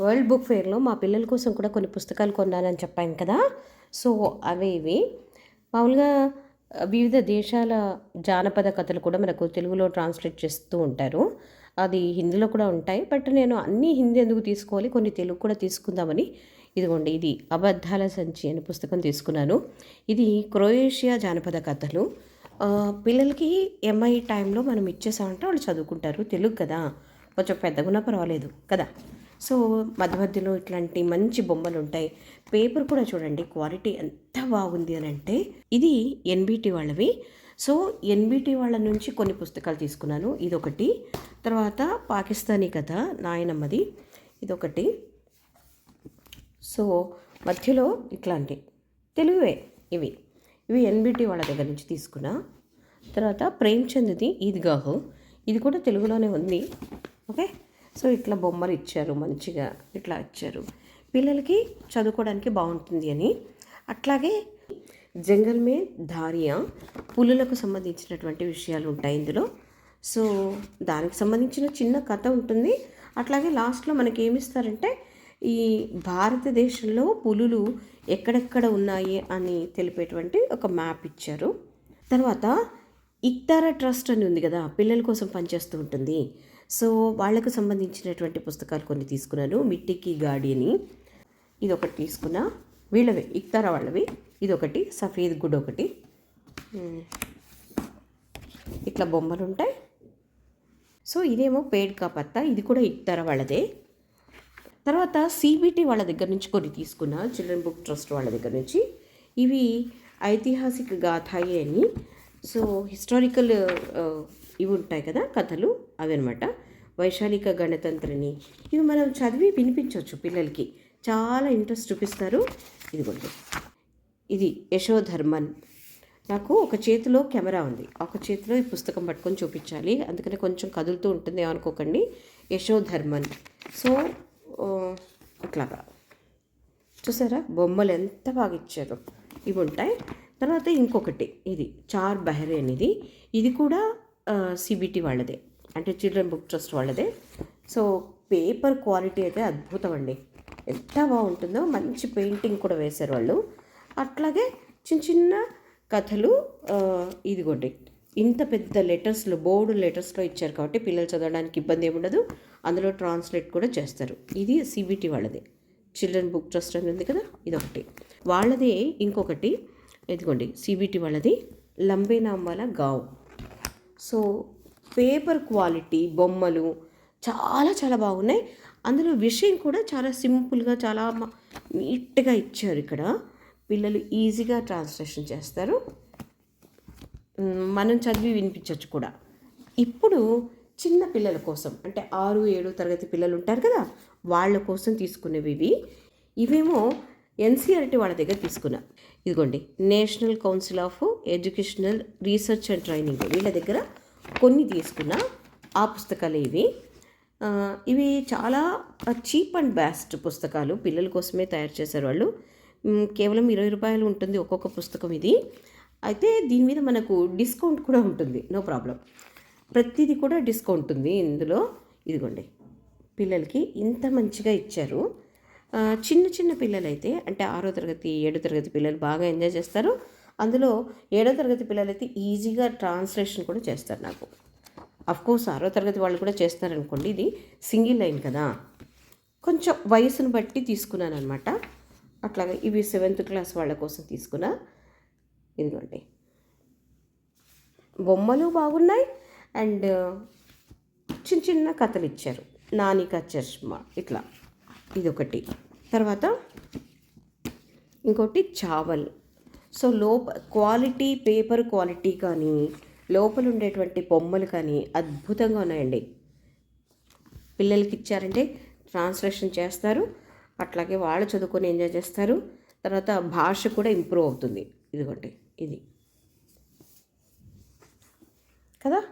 World book ఫేర్లో మా పిల్లల కోసం కూడా కొన్ని పుస్తకాలు కొన్నానని చెప్పాను కదా. సో అవే ఇవి. మామూలుగా వివిధ దేశాల జానపద కథలు కూడా మనకు తెలుగులో ట్రాన్స్లేట్ చేస్తూ ఉంటారు. అది హిందీలో కూడా ఉంటాయి. బట్ నేను అన్ని హిందీ ఎందుకు తీసుకోవాలి? కొన్ని తెలుగు కూడా తీసుకుందామని ఇదిగోండి ఇది అబద్ధాల సంచి అనే పుస్తకం తీసుకున్నాను. ఇది క్రొయేషియా జానపద కథలు. పిల్లలకి ఎంఐ టైంలో మనం ఇచ్చేసామంటే వాళ్ళు చదువుకుంటారు. తెలుగు కదా. కొంచెం పెద్దగున్నా పర్వాలేదు కదా. సో మధ్య మధ్యలో ఇట్లాంటి మంచి బొమ్మలు ఉంటాయి పేపర్ కూడా చూడండి క్వాలిటీ ఎంత బాగుంది అని అంటే ఇది ఎన్బిటి వాళ్ళవి. సో ఎన్బిటి వాళ్ళ నుంచి కొన్ని పుస్తకాలు తీసుకున్నాను. ఇదొకటి. తర్వాత పాకిస్తానీ కథ నాయనమ్మది. ఇదొకటి. సో మధ్యలో ఇట్లాంటి తెలుగువే ఇవి. ఇవి ఎన్బిటి వాళ్ళ దగ్గర నుంచి తీసుకున్నా. తర్వాత ప్రేమ్చంద్ది ఈద్గాహు. ఇది కూడా తెలుగులోనే ఉంది. ఓకే? సో ఇట్లా బొమ్మలు ఇచ్చారు మంచిగా ఇట్లా ఇచ్చారు. పిల్లలకి చదువుకోవడానికి బాగుంటుంది అని. అట్లాగే జంగల్ మే ధారియా పులులకు సంబంధించినటువంటి విషయాలు ఉంటాయి ఇందులో. సో దానికి సంబంధించిన చిన్న కథ ఉంటుంది. అట్లాగే లాస్ట్లో మనకి ఏమిస్తారంటే ఈ భారతదేశంలో పులులు ఎక్కడెక్కడ ఉన్నాయి అని తెలిపేటువంటి ఒక మ్యాప్ ఇచ్చారు. తర్వాత ఇక్తారా ట్రస్ట్ అని ఉంది కదా పిల్లల కోసం పనిచేస్తూ ఉంటుంది. సో వాళ్ళకు సంబంధించినటువంటి పుస్తకాలు కొన్ని తీసుకున్నాను. మిట్టికి గాడి అని ఇది ఒకటి తీసుకున్నా. వీళ్ళవి ఇక్తారా వాళ్ళవి. ఇది ఒకటి సఫేద్ గుడ్ ఒకటి. ఇట్లా బొమ్మలు ఉంటాయి సో ఇదేమో పేడ్ కాపత్తా ఇది కూడా ఇక్తారా వాళ్ళదే. తర్వాత సిబిటి వాళ్ళ దగ్గర నుంచి కొన్ని తీసుకున్నా. చిల్డ్రన్ బుక్ ట్రస్ట్ వాళ్ళ దగ్గర నుంచి. ఇవి ఐతిహాసిక గాథాయి అని. సో హిస్టారికల్ ఇవి ఉంటాయి కదా కథలు. అవి అనమాట వైశాలిక గణతంత్రని ఇవి మనం చదివి వినిపించవచ్చు పిల్లలకి. చాలా ఇంట్రెస్ట్ చూపిస్తారు. ఇదిగోండి. ఇది యశోధర్మన్. నాకు ఒక చేతిలో కెమెరా ఉంది. ఒక చేతిలో ఈ పుస్తకం పట్టుకొని చూపించాలి. అందుకనే కొంచెం కదులుతూ ఉంటుంది అనుకోకండి యశోధర్మన్. సో అట్లాగా. ఇట్లాగా చూసారా? బొమ్మలు ఎంత బాగా ఇచ్చారు. ఇవి ఉంటాయి. తర్వాత ఇంకొకటి. ఇది చార్ బెహరేన్ ఇది. ఇది కూడా సిబిటి వాళ్ళదే. అంటే చిల్డ్రన్ బుక్ ట్రస్ట్ వాళ్ళదే. సో పేపర్ క్వాలిటీ అయితే అద్భుతం అండి ఎంత బాగుంటుందో మంచి పెయింటింగ్ కూడా వేశారు వాళ్ళు. అట్లాగే చిన్న చిన్న కథలు ఇదిగోండి. ఇంత పెద్ద లెటర్స్లో బోర్డు లెటర్స్లో ఇచ్చారు కాబట్టి పిల్లలు చదవడానికి ఇబ్బంది ఏమి ఉండదు. అందులో ట్రాన్స్లేట్ కూడా చేస్తారు. ఇది సిబిటి వాళ్ళదే. చిల్డ్రన్ బుక్ ట్రస్ట్ అని ఉంది కదా ఇదొకటి. వాళ్ళది ఇంకొకటి. ఇదిగోండి సిబిటి వాళ్ళది. లంబేనాంబాల గావ్. సో పేపర్ క్వాలిటీ బొమ్మలు చాలా చాలా బాగున్నాయి. అందులో విషయం కూడా చాలా సింపుల్గా చాలా నీట్గా ఇచ్చారు ఇక్కడ. పిల్లలు ఈజీగా ట్రాన్స్లేషన్ చేస్తారు. మనం చదివి వినిపించవచ్చు కూడా. ఇప్పుడు చిన్న పిల్లల కోసం అంటే ఆరు ఏడు తరగతి పిల్లలు ఉంటారు కదా వాళ్ళ కోసం తీసుకునేవి ఇవి. ఇవేమో ఎన్సీఆర్టీ వాళ్ళ దగ్గర తీసుకున్నా. ఇదిగోండి national council of educational research and training వీళ్ళ దగ్గర కొన్ని తీసుకున్నా ఆ పుస్తకాలు ఇవి. ఇవి చాలా చీప్ అండ్ బెస్ట్ పుస్తకాలు. పిల్లల కోసమే తయారు చేశారు వాళ్ళు. కేవలం ఇరవై రూపాయలు ఉంటుంది ఒక్కొక్క పుస్తకం ఇది. అయితే దీని మీద మనకు డిస్కౌంట్ కూడా ఉంటుంది. No problem. ప్రతిదీ కూడా డిస్కౌంట్ ఉంది ఇందులో. ఇదిగోండి. పిల్లలకి ఇంత మంచిగా ఇచ్చారు. చిన్న చిన్న పిల్లలైతే అంటే ఆరో తరగతి ఏడో తరగతి పిల్లలు బాగా ఎంజాయ్ చేస్తారు. అందులో ఏడో తరగతి పిల్లలైతే ఈజీగా ట్రాన్స్లేషన్ కూడా చేస్తారు నాకు. అఫ్కోర్స్ ఆరో తరగతి వాళ్ళు కూడా చేస్తారనుకోండి ఇది సింగిల్ లైన్ కదా. కొంచెం వయసును బట్టి తీసుకున్నాను అనమాట అట్లాగే ఇవి సెవెంత్ క్లాస్ వాళ్ళ కోసం తీసుకున్నా ఇదిగోండి. బొమ్మలు బాగున్నాయి అండ్ చిన్న చిన్న కథలు ఇచ్చారు. నానిక చష్మా ఇట్లా. ఇదొకటి. తర్వాత ఇంకోటి చావల్. సో లోప క్వాలిటీ పేపర్ క్వాలిటీ కానీ లోపల ఉండేటువంటి బొమ్మలు కానీ అద్భుతంగా ఉన్నాయండి. పిల్లలకి ఇచ్చారంటే ట్రాన్స్లేషన్ చేస్తారు అట్లాగే వాళ్ళు చదువుకొని ఎంజాయ్ చేస్తారు తర్వాత భాష కూడా ఇంప్రూవ్ అవుతుంది. ఇదిగోండి ఇది. కదా?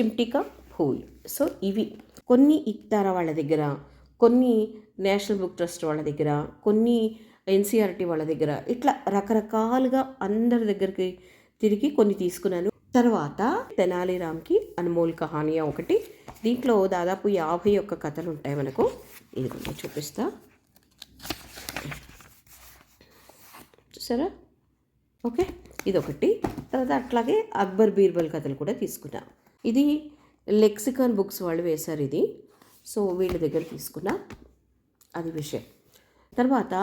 చిమ్టికా పూల్. సో ఇవి కొన్ని ఇక్తారా వాళ్ళ దగ్గర కొన్ని నేషనల్ బుక్ ట్రస్ట్ వాళ్ళ దగ్గర కొన్ని ఎన్సీఆర్టీ వాళ్ళ దగ్గర ఇట్లా రకరకాలుగా అందరి దగ్గరికి తిరిగి కొన్ని తీసుకున్నాను. తర్వాత తెనాలిరామ్కి అన్మోల్ కహానియా ఒకటి. దీంట్లో దాదాపు యాభై ఒక్క కథలు ఉంటాయి మనకు. ఇది కొంచెం చూపిస్తా. చూసారా? ఓకే ఇదొకటి. తర్వాత అట్లాగే అక్బర్ బీర్బల్ కథలు కూడా తీసుకున్నా. ఇది లెక్సికాన్ బుక్స్ వాళ్ళు వేశారు ఇది. సో వీళ్ళ దగ్గర తీసుకున్నా. అది విషయం. తర్వాత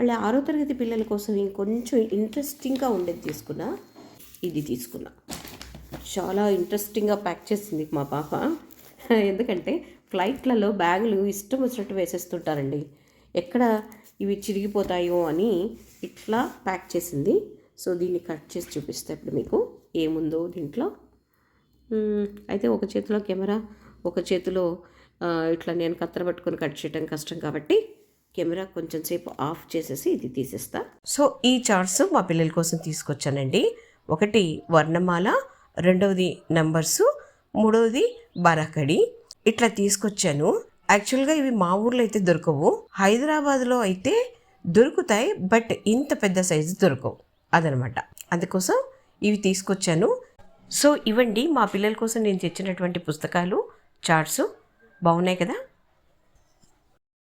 వాళ్ళ ఆరో తరగతి పిల్లల కోసం ఇంకొంచెం ఇంట్రెస్టింగ్గా ఉండేది తీసుకున్నా. ఇది తీసుకున్నా. చాలా ఇంట్రెస్టింగ్గా ప్యాక్ చేసింది మా పాప. ఎందుకంటే ఫ్లైట్లలో బ్యాగులు ఇష్టం వచ్చినట్టు వేసేస్తుంటారండి. ఎక్కడ ఇవి చిరిగిపోతాయో అని ఇట్లా ప్యాక్ చేసింది. సో దీన్ని కట్ చేసి చూపిస్తే ఇప్పుడు మీకు. ఏముందో దీంట్లో. అయితే ఒక చేతిలో కెమెరా ఒక చేతిలో ఇట్లా నేను కత్తెర పట్టుకొని కట్ చేయడం కష్టం కాబట్టి కెమెరా కొంచెం సేపు ఆఫ్ చేసేసి ఇది తీసేస్తా. సో ఈ చార్ట్స్ మా పిల్లల కోసం తీసుకొచ్చానండి. ఒకటి వర్ణమాల రెండవది నంబర్సు మూడవది బరకడి. ఇట్లా తీసుకొచ్చాను. యాక్చువల్గా ఇవి మా ఊర్లో అయితే దొరకవు. హైదరాబాద్లో అయితే దొరుకుతాయి బట్ ఇంత పెద్ద సైజు దొరకవు. అదనమాట. అందుకోసం ఇవి తీసుకొచ్చాను. సో ఇవండి మా పిల్లల కోసం నేను తెచ్చినటువంటి పుస్తకాలు చార్ట్స్ బాగున్నాయి కదా?